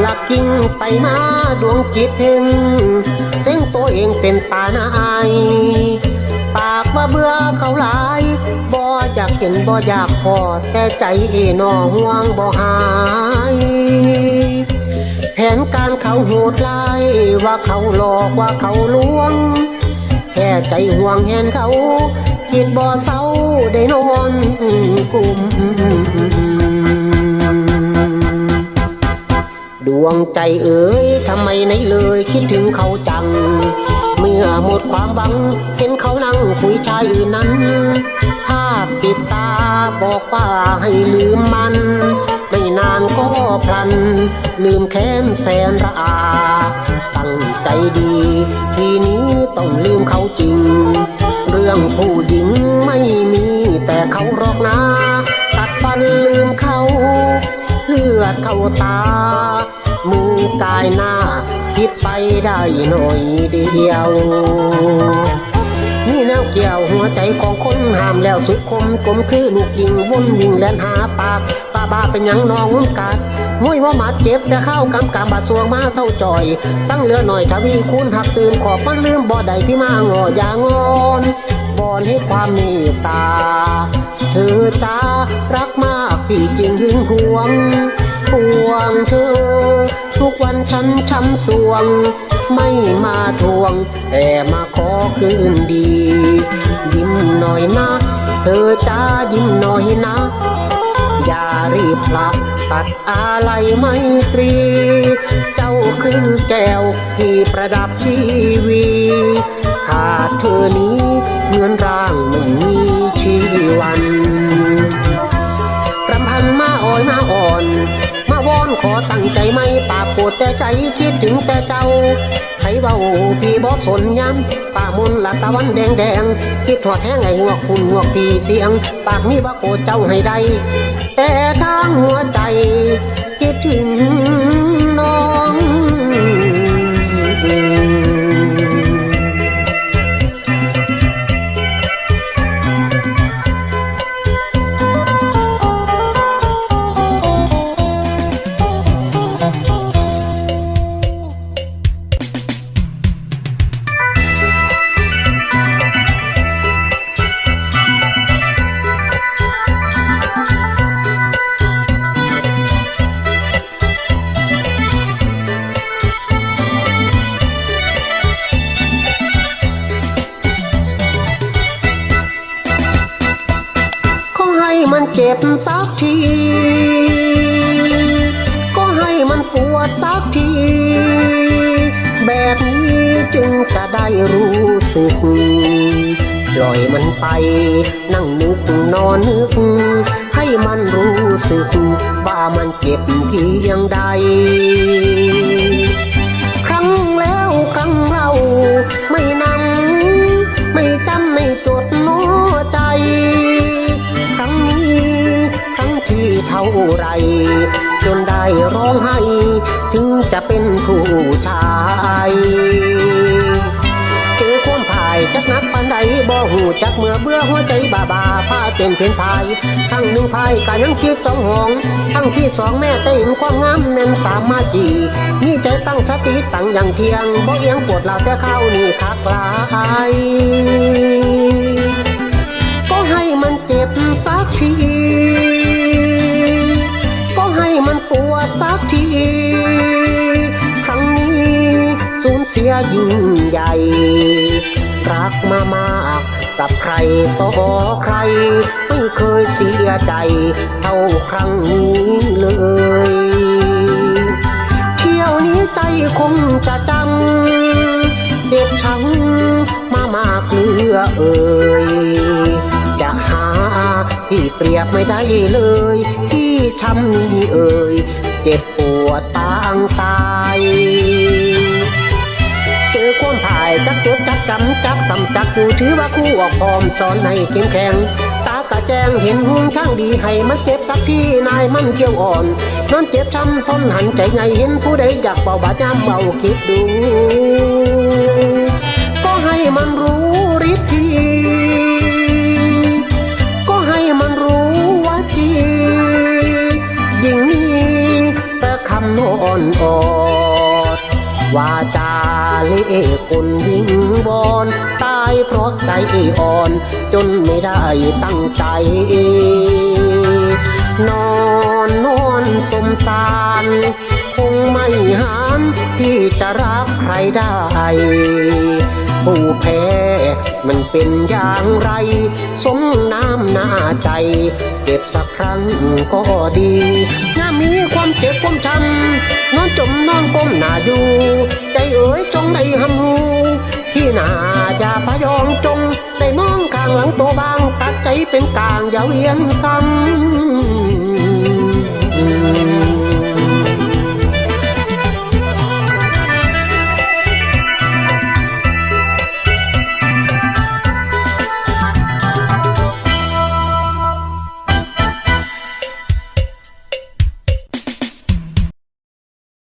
หลักกิ่งไปมาดวงจิตเห็นเส้นตัวเองเป็นตาหนายปากว่าเบื่อเขาหลายบ่อยากเห็นบ่อยากพอแต่ใจเอนอห่วงบ่หายแผนการเขาโหดร้ายว่าเขาหลอกว่าเขาลวง แค่ใจห่วงแหนเขาคิดบ่เศร้าได้นอนกลุ่ม ดวงใจเอ๋ยทำไมไหนเลยคิดถึงเขาจัง เมื่อหมดความหวัง เห็นเขานั่งคุยชายอื่นนั้น ภาพติดตาบอกว่าให้ลืมมัน ไม่นานก็พลัน ลืมแค้นแสนระอา ตั้งใจดี ทีนี้ต้องลืมเขาจริง เรื่องผู้หญิงไม่มีแต่เขาหรอกนะ ตัดฟันลืมเขา เลือดเข้าตา กายหน้า คิดไปได้หน่อยเดียวนี่แนวเกี่ยวหัวใจของคนห้ามแล้วสุดคมกลมคือลูกยิงวนวิ่งแลนหาปากป้าบ้าเป็นยังนองงุนกัดห้วยว่าหมาเจ็บแต่เข้ากำกำบาดสวงมาเท่าจอย ตั้งเหลือหน่อยทวีคูณหักตื่นขอบมันลืมบ่อใดที่มางออยางอนบอนให้ความเมตตาเธอจ้ารักมากพี่จริงหึงหวงห่วงเธอ ฉันช้ำสวง ไม่มาทวง แต่มาขอคืนดี ยิ้มหน่อยนะ เธอจ้ายิ้มหน่อยนะ อย่ารีบพลักตัดอะไรไม่ตรี เจ้าคือแก้วที่ประดับทีวีขาดเธอนี้เหมือนร่างไม่มีชีวัน ขอตั้งใจไม่ปากปวดแต่ใจคิดถึงแต่เจ้าใครเบาพี่บอกสนย้ำปากมนละตะวันแดงแดงคิดถอดแห้งไงหัวกคุณหัวกพี่เสียง ปากนี้ว่าโกรธเจ้าให้ได้ แต่ทางหัวใจคิดถึง จ็บสักที ก็ให้มันปวดสักที แบบนี้จึงจะได้รู้สึก ปล่อยมันไป นั่งนึกนอนนึก ให้มันรู้สึก ว่ามันเจ็บเพียง จนได้ร้องไห้ ถึงจะเป็นผู้ชายเจอความพายจักนักปันใดบ่หูจักเมื่อเบื่อหัวใจบาบาพาเต้นเป็นพายทั้งหนึ่งพายกายังคิดจ้องหองทั้งที่สองแม่ได้เห็นความงามแม่นสามารถจีมีใจตั้งสติตั้งอย่างเที่ยงบ่เอียงปวดเหลาแต่ข้านี่คักลายก็ให้มันเจ็บสักที ยยิ่งใหญ่ รักมามากกับใครต่อใคร ไม่เคยเสียใจเท่าครั้งนี้เลย เที่ยวนี้ใจคงจะจำเจ็บช้ำมามากเหลือเอ่ยจะหาที่เปรียบไม่ได้เลย ที่ช้ำนี้เอ่ยเจ็บปวดปางตา จักกูถือว่าคู่ออกพร้อมสอนให้เข้มแข็งตากะแจงเห็นหุ่นทั้งดีให้มันเจ็บสักที่นายมันเกี่ยวอ่อนนอนเจ็บช้ำทนหันใจไงเห็นผู้ใดอยากเบาบาดยามเบาคิดดู ก็ให้มันรู้ฤทธิ์ทีก็ให้มันรู้ว่าทียิ่งมีแต่คำนอนออดวาจาเล่คนวิง บอนตายเพราะใจอ่อน จนไม่ได้ตั้งใจ นอนนอนสมสาร คงไม่หานที่จะรักใครได้ผู้แพ้มันเป็นอย่างไร สมน้ำหน้าใจ เก็บสักครั้งก็ดีถ้ามีความเจ็บความช้ำนอนจมนอนก้มหน้าอยู่ ใจเอ๋ยจงได้หำหู ที่หน้าอย่าพยองจง ได้มองข้างหลังตัวบาง ตัดใจเป็นกลางอย่าเวียนซ้ำ